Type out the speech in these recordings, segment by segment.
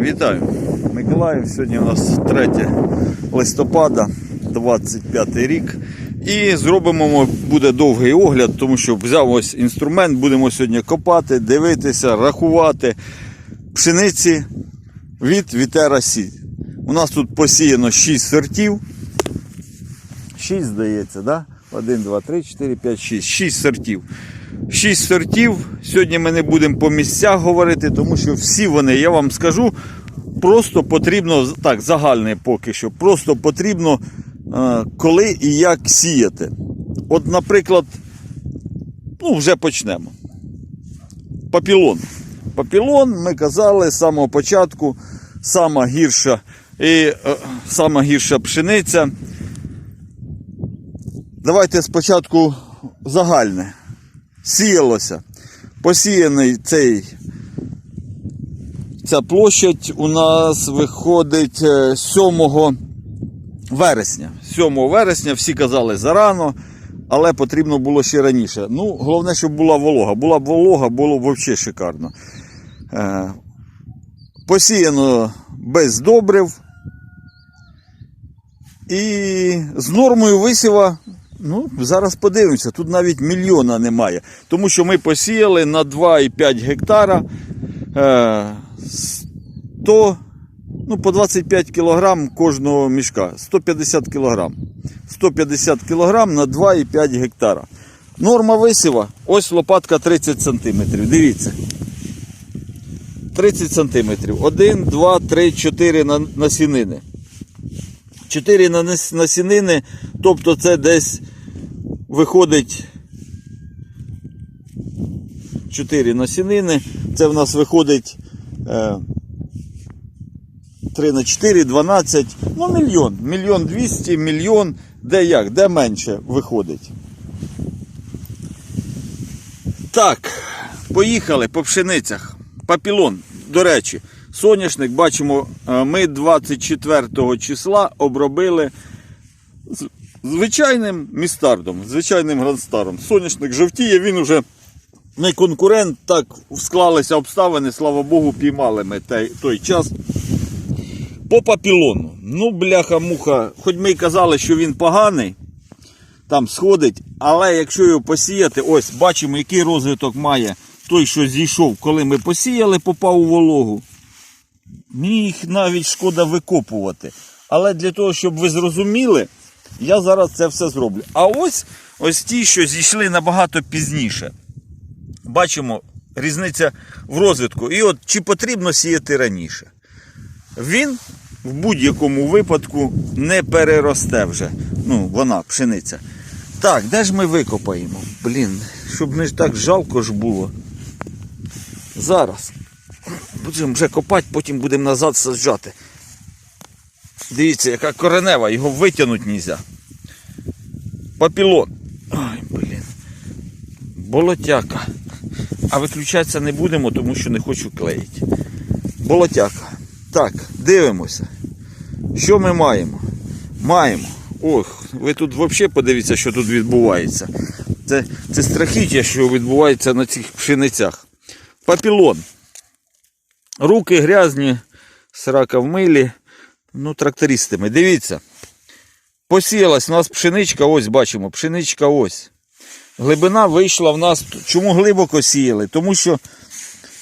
Вітаю, Миколаїв. Сьогодні у нас 3 листопада, 25 рік. І зробимо буде довгий огляд, тому що взяв ось інструмент, будемо сьогодні копати, дивитися, рахувати пшениці від Вітера Сі. У нас тут посіяно 6 сортів. 6, здається, да? 1, 2, 3, 4, 5, 6. 6 сортів. 6 сортів. Сьогодні ми не будемо по місцях говорити, тому що всі вони, я вам скажу, просто потрібно, так, загальне поки що, просто потрібно е, коли і як сіяти. От, наприклад, ну, вже почнемо. Папілон. Папілон, ми казали з самого початку, сама гірша і е, сама гірша пшениця. Давайте спочатку загальне. Сіялося. Посіяний цей. Ця площадь у нас виходить е, 7 вересня. 7 вересня всі казали зарано, але потрібно було ще раніше. Ну, головне, щоб була волога. Була б волога, було б взагалі шикарно. Е, Посіяно без добрив. І з нормою висіва, ну, зараз подивимося, тут навіть мільйона немає. Тому що ми посіяли на 2,5 гектара е, 100, ну, по 25 кілограм кожного мішка. 150 кілограм. 150 кілограм на 2,5 гектара. Норма висіва, ось лопатка 30 сантиметрів. Дивіться. 30 сантиметрів. 1, 2, 3, 4 насінини. 4 насінини, тобто це десь виходить 4 насінини. Це в нас виходить е, 3 на 4, 12, ну мільйон. Мільйон 200, мільйон, де як, де менше виходить. Так, поїхали по пшеницях. Папілон, до речі, соняшник, бачимо, е, ми 24 числа обробили звичайним містардом, звичайним грандстаром. Соняшник жовтіє, він уже не конкурент, так склалися обставини, слава Богу, піймали ми той, той час. По папілону. Ну, бляха-муха, хоч ми й казали, що він поганий, там сходить, але якщо його посіяти, ось бачимо, який розвиток має той, що зійшов, коли ми посіяли, попав у вологу. Мені їх навіть шкода викопувати. Але для того, щоб ви зрозуміли, я зараз це все зроблю. А ось ось ті, що зійшли набагато пізніше. Бачимо, різниця в розвитку. І от чи потрібно сіяти раніше? Він в будь-якому випадку не переросте вже. Ну, вона, пшениця. Так, де ж ми викопаємо? Блін, щоб не так жалко ж було. Зараз. Будемо вже копати, потім будемо назад саджати. Дивіться, яка коренева, його витягнути не можна. Папілон. Ой, блін. Болотяка. А виключатися не будемо, тому що не хочу клеїти. Болотяка. Так, дивимося. Що ми маємо? Маємо. Ох, ви тут взагалі подивіться, що тут відбувається. Це, це страхіття, що відбувається на цих пшеницях. Папілон. Руки грязні, срака в милі. Ну, трактористами. Дивіться. Посіялась у нас пшеничка, ось бачимо, пшеничка ось. Глибина вийшла в нас. Чому глибоко сіяли? Тому що,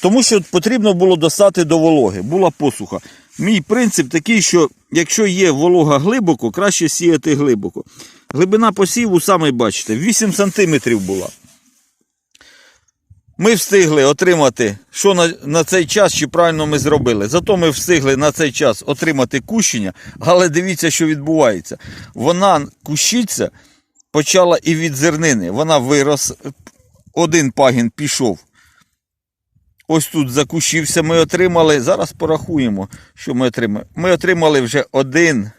тому що потрібно було достати до вологи. Була посуха. Мій принцип такий, що якщо є волога глибоко, краще сіяти глибоко. Глибина посіву, саме бачите, 8 см була. Ми встигли отримати, що на, на цей час, чи правильно ми зробили. Зато ми встигли на цей час отримати кущення, але дивіться, що відбувається. Вона кущиться почала і від зернини. Вона вирос, один пагін пішов. Ось тут закущився, ми отримали. Зараз порахуємо, що ми отримали. Ми отримали вже один,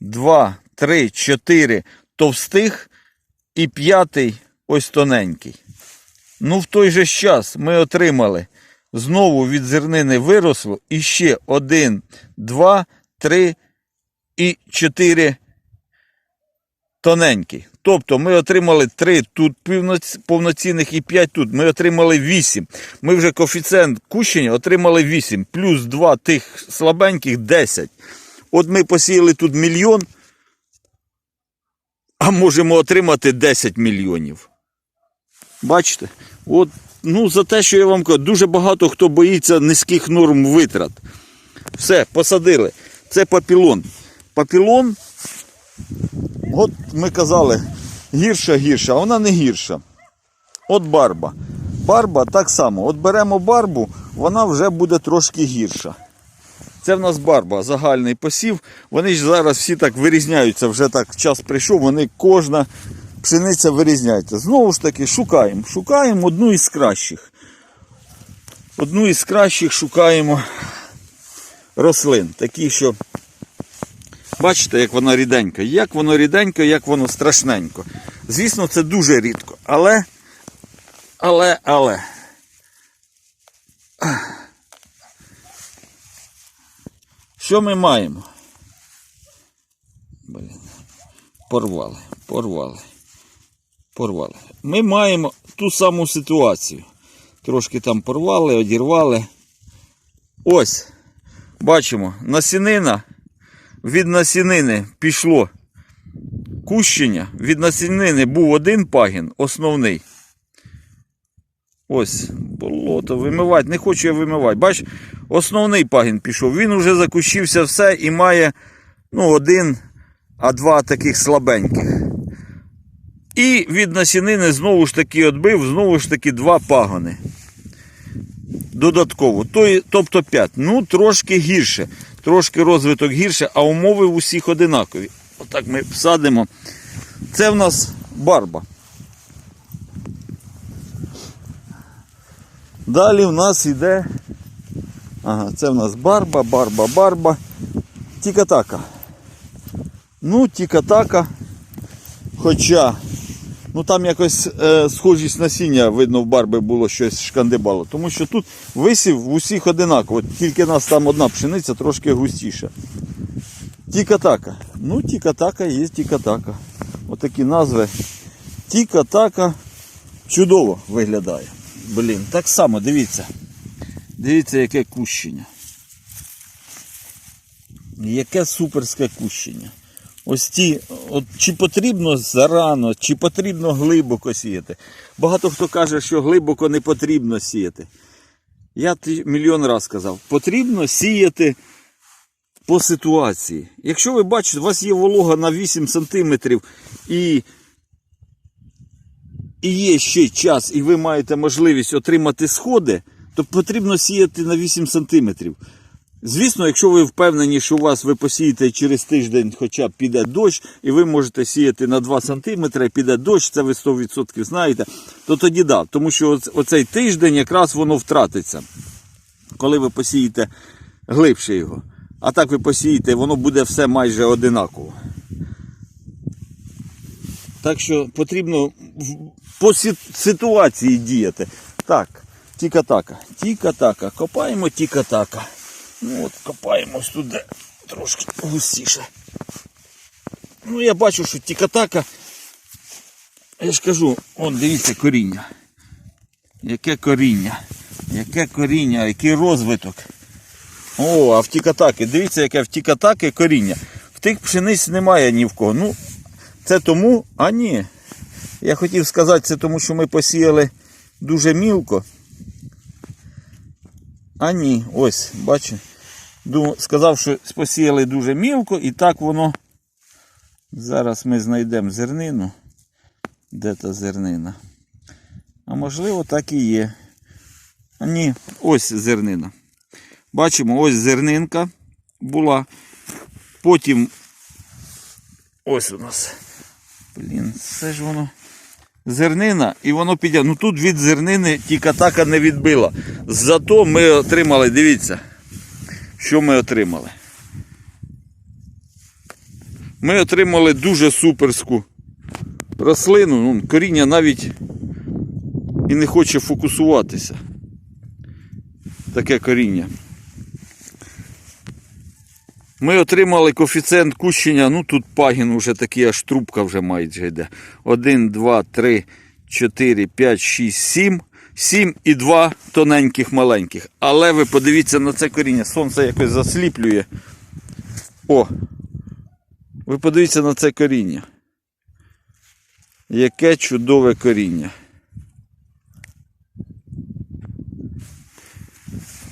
два, три, чотири товстих і п'ятий ось тоненький. Ну, в той же час ми отримали знову від зернини виросло і ще один, два, три і чотири тоненький. Тобто ми отримали 3 тут повноцінних і 5 тут. Ми отримали 8. Ми вже коефіцієнт кущення отримали 8, плюс 2 тих слабеньких 10. От ми посіяли тут мільйон, а можемо отримати 10 мільйонів. Бачите? От, ну, за те, що я вам кажу, дуже багато хто боїться низьких норм витрат. Все, посадили. Це папілон. Папілон, от ми казали, гірша гірша, а вона не гірша. От барба. Барба так само. От беремо барбу, вона вже буде трошки гірша. Це в нас барба, загальний посів. Вони ж зараз всі так вирізняються, вже так час прийшов, вони кожна пшениця вирізняється. Знову ж таки, шукаємо. Шукаємо одну із кращих. Одну із кращих шукаємо рослин. Такі, що. Бачите, як воно ріденько. Як воно ріденько, як воно страшненько. Звісно, це дуже рідко. Але. Але, але. Що ми маємо? Блін. Порвали, порвали. Порвали. Ми маємо ту саму ситуацію. Трошки там порвали, одірвали. Ось. Бачимо, насінина. Від насінини пішло кущення. Від насінини був один пагін, основний. Ось, болото, вимивати. Не хочу я вимивати. Бач, основний пагін пішов. Він уже закущився все і має ну, один, а два таких слабеньких. І від насінини знову ж таки відбив, знову ж таки два пагони. Додатково. Тобто 5. Ну, трошки гірше. Трошки розвиток гірше, а умови в усіх одинакові. Отак ми всадимо. Це в нас барба. Далі в нас йде. Ага, це в нас барба, барба, барба. Тікатака. Ну, тікатака. Хоча, ну там якось е, схожість насіння, видно, в барби було щось шкандибало. Тому що тут висів в усіх одинаково. Тільки нас там одна пшениця трошки густіша. Тікатака. Ну, тікатака є тікатака. Отакі назви. Тікатака чудово виглядає. Блін, так само, дивіться. Дивіться, яке кущення. Яке суперське кущення. Ось ті, от, чи потрібно зарано, чи потрібно глибоко сіяти. Багато хто каже, що глибоко не потрібно сіяти. Я мільйон раз сказав, потрібно сіяти по ситуації. Якщо ви бачите, у вас є волога на 8 см і і є ще час, і ви маєте можливість отримати сходи, то потрібно сіяти на 8 см. Звісно, якщо ви впевнені, що у вас ви посієте через тиждень, хоча б піде дощ, і ви можете сіяти на 2 см, піде дощ, це ви 100% знаєте, то тоді да. Тому що оцей тиждень якраз воно втратиться, коли ви посієте глибше його. А так ви посієте, воно буде все майже одинаково. Так що потрібно по ситуації діяти. Так, тіка-така, тіка-така. Копаємо тіка-така. Ну от копаємо ось туди трошки густіше. Ну я бачу, що тіка-така. Я ж кажу, от дивіться коріння. Яке коріння? Яке коріння, який розвиток. О, а в тікатаки. Дивіться, яке в тікатаки коріння. В тих пшениць немає ні в кого. Ну, це тому, а ні. Я хотів сказати, це тому, що ми посіяли дуже мілко. А ні, ось. Думав, сказав, що посіяли дуже мілко, і так воно. Зараз ми знайдемо зернину. Де та зернина? А можливо, так і є. А ні, ось зернина. Бачимо, ось зернинка була. Потім ось у нас. Блін, це ж воно. Зернина, і воно піде. Ну тут від зернини тікатака не відбила. Зато ми отримали, дивіться, що ми отримали. Ми отримали дуже суперську рослину. Ну, коріння навіть і не хоче фокусуватися. Таке коріння. Ми отримали коефіцієнт кущення, ну тут пагін вже такий, аж трубка вже майже йде. 1, 2, 3, 4, 5, 6, 7. 7 і 2 тоненьких маленьких. Але ви подивіться на це коріння. Сонце якось засліплює. О! Ви подивіться на це коріння. Яке чудове коріння.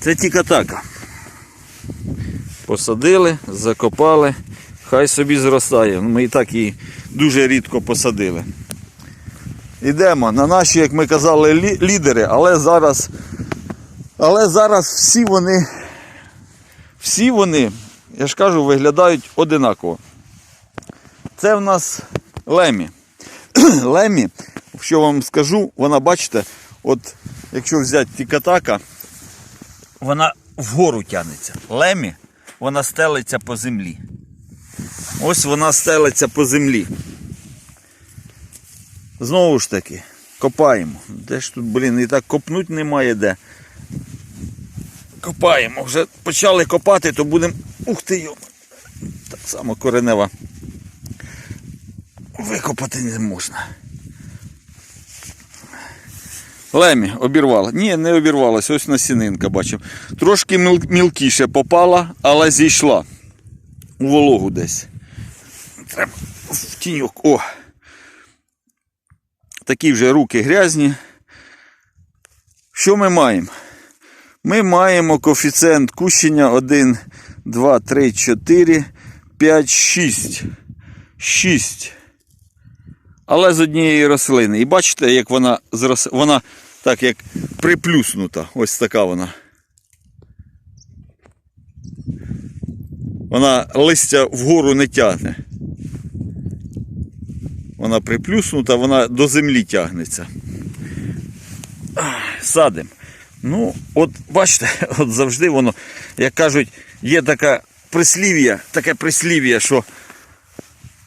Це тікатака. Посадили, закопали, хай собі зростає. Ми і так її дуже рідко посадили. Йдемо на наші, як ми казали, лідери, але зараз, але зараз всі вони, всі вони, я ж кажу, виглядають одинаково. Це в нас лемі. лемі, що вам скажу, вона, бачите, от якщо взяти тікатака, вона вгору тягнеться. Лемі, вона стелиться по землі. Ось вона стелиться по землі. Знову ж таки, копаємо. Де ж тут, блін, і так копнуть немає де. Копаємо. Вже почали копати, то будемо. Ух ти йо. Так само коренева. Викопати не можна. Лемі обірвала. Ні, не обірвалася. Ось насінинка бачив. Трошки міл- мілкіше попала, але зійшла. У вологу десь. Треба в тіньок. О! Такі вже руки грязні. Що ми маємо? Ми маємо коефіцієнт кущення 1, 2, 3, 4, 5, 6. 6. Але з однієї рослини. І бачите, як вона зрос... вона так як приплюснута. Ось така вона. Вона листя вгору не тягне. Вона приплюснута, вона до землі тягнеться. Садим. Ну, от бачите, от завжди воно, як кажуть, є таке прислів'я, таке прислів'я, що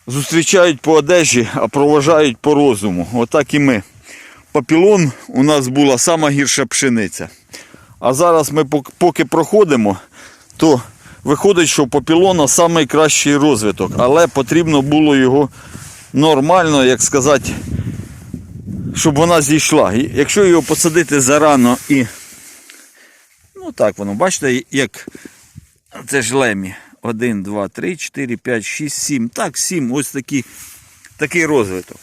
зустрічають по одежі, а проважають по розуму. Отак і ми. Папілон у нас була сама гірша пшениця. А зараз ми поки проходимо, то виходить, що у папілона найкращий розвиток, але потрібно було його нормально, як сказати, щоб вона зійшла. Якщо його посадити зарано і. Ну так воно, бачите, як це ж лемі. 1, 2, 3, 4, 5, 6, 7. Так, 7. Ось такі, такий розвиток.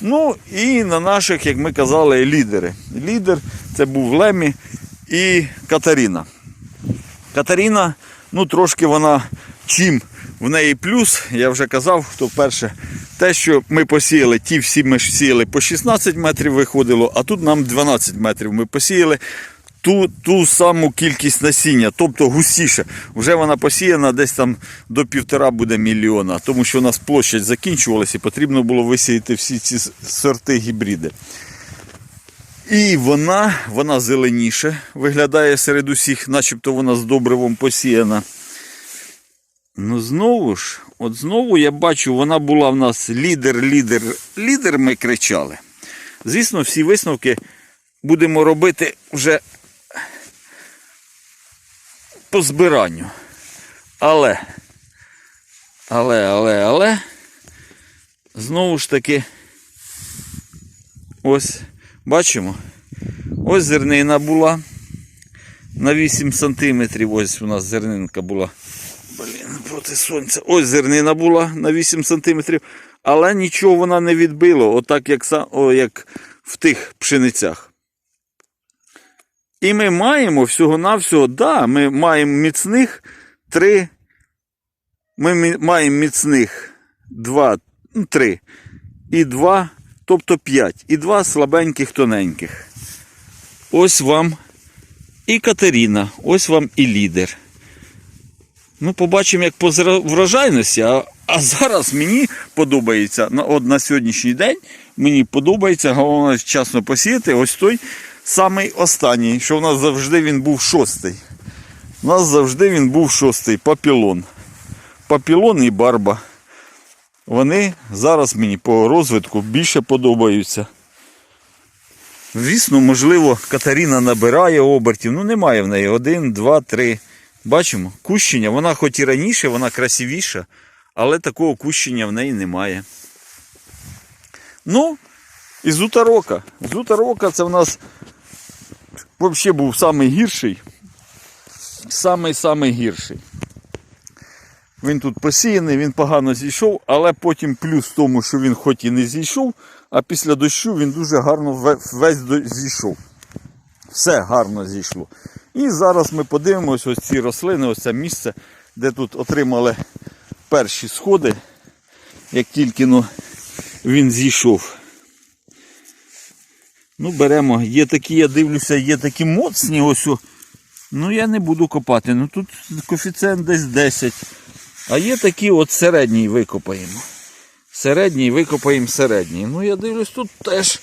Ну і на наших, як ми казали, лідери. Лідер це був Лемі і Катаріна. Катаріна, ну трошки вона чим в неї плюс, я вже казав, хто перше, те, що ми посіяли, ті всі ми сіяли по 16 метрів виходило, а тут нам 12 метрів ми посіяли. Ту, ту саму кількість насіння, тобто густіше. Вже вона посіяна десь там до півтора буде мільйона, тому що у нас площадь закінчувалася і потрібно було висіяти всі ці сорти гібриди. І вона, вона зеленіше виглядає серед усіх, начебто вона з добривом посіяна. Ну знову ж, от знову я бачу, вона була в нас лідер, лідер, лідер ми кричали. Звісно, всі висновки будемо робити вже по збиранню. Але, але, але, але, знову ж таки, ось, бачимо, ось зернина була на 8 сантиметрів, ось у нас зернинка була. Блін, проти сонця. Ось зернина була на 8 сантиметрів, але нічого вона не відбило, отак як, о, як в тих пшеницях. І ми маємо всього-навсього, да, ми маємо міцних три. Ми маємо міцних два, ну, три. І два, тобто п'ять. І два слабеньких тоненьких. Ось вам і Катерина, ось вам і лідер. Ну, побачимо, як по врожайності. А, а зараз мені подобається от на сьогоднішній день мені подобається головне вчасно посіяти ось той самий останній, що в нас завжди він був шостий. У нас завжди він був шостий папілон. Папілон і барба. Вони зараз мені по розвитку більше подобаються. Звісно, можливо, Катаріна набирає обертів. Ну, немає в неї. Один, два, три, Бачимо, кущення, вона хоч і раніше, вона красивіша, але такого кущення в неї немає. Ну, і зута рока. Зута рока це в нас взагалі був самий гірший. Самий-самий гірший. Він тут посіяний, він погано зійшов, але потім плюс в тому, що він хоч і не зійшов, а після дощу він дуже гарно весь зійшов. Все гарно зійшло. І зараз ми подивимось ось ці рослини, ось це місце, де тут отримали перші сходи, як тільки ну, він зійшов. Ну, беремо. Є такі, я дивлюся, є такі моцні ось. Ну, я не буду копати. Ну тут коефіцієнт десь 10. А є такі от середній викопаємо. Середній викопаємо середній. Ну, я дивлюсь, тут теж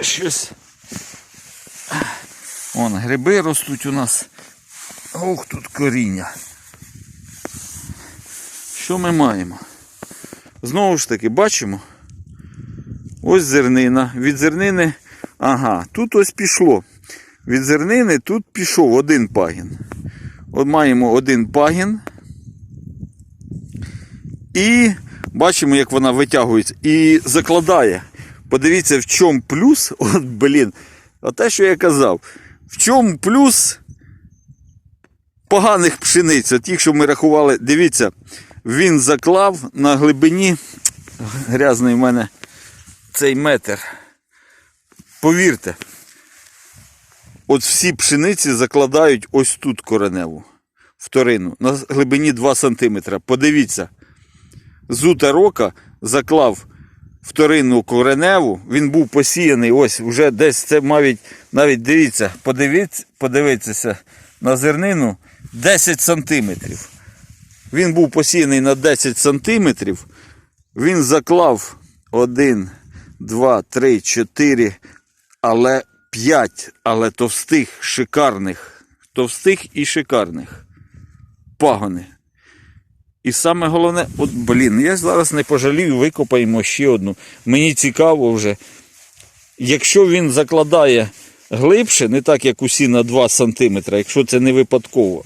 щось. Вон, гриби ростуть у нас. Ох, тут коріння. Що ми маємо? Знову ж таки, бачимо. Ось зернина. Від зернини. Ага, тут ось пішло. Від зернини тут пішов один пагін. От маємо один пагін. І бачимо, як вона витягується. І закладає. Подивіться, в чому плюс. От, блін. А те, що я казав. В чому плюс поганих пшениць, от тих, що ми рахували, дивіться, він заклав на глибині, грязний в мене цей метр. Повірте, от всі пшениці закладають ось тут кореневу, вторину, на глибині 2 см. Подивіться, зута рока заклав вторинну кореневу, він був посіяний, ось вже десь це навіть, навіть дивіться, подивіться, подивіться на зернину 10 сантиметрів. Він був посіяний на 10 сантиметрів, він заклав 1, 2, 3, 4, але 5, але товстих, шикарних, товстих і шикарних пагони. І саме головне, от блін, я зараз не пожалію, викопаємо ще одну. Мені цікаво вже. Якщо він закладає глибше, не так як усі на 2 см, якщо це не випадково.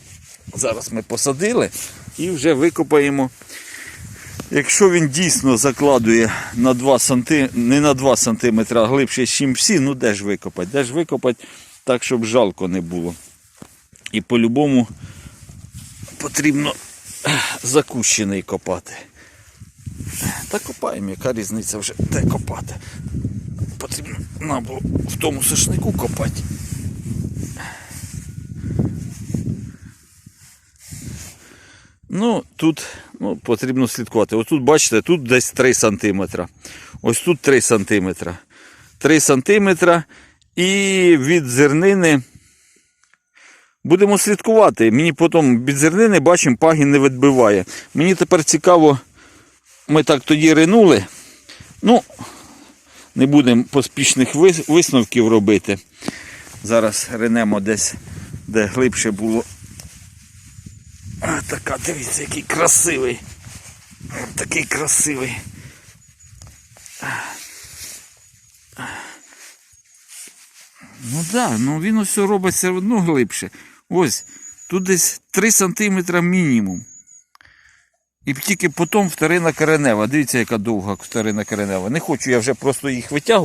Зараз ми посадили і вже викопаємо. Якщо він дійсно закладує на 2 см, не на 2 см, глибше, ніж всі, ну де ж викопати? Де ж викопати так, щоб жалко не було. І по-любому потрібно закущений копати. Та копаємо, яка різниця вже де копати. Потрібно нам було в тому сушнику копати. Ну, тут ну, потрібно слідкувати. Ось тут, бачите, тут десь 3 см. Ось тут 3 см. 3 см і від зернини Будемо слідкувати. Мені потім від зернини бачимо, пагін не відбиває. Мені тепер цікаво, ми так тоді ринули. Ну, не будемо поспішних висновків робити. Зараз ринемо десь, де глибше було. А, така, дивіться, який красивий. Такий красивий. Ну так, да, ну він ось робить все одно глибше. Ось, тут десь 3 см мінімум. І тільки потім вторина коренева. Дивіться, яка довга вторина коренева. Не хочу я вже просто їх витягувати.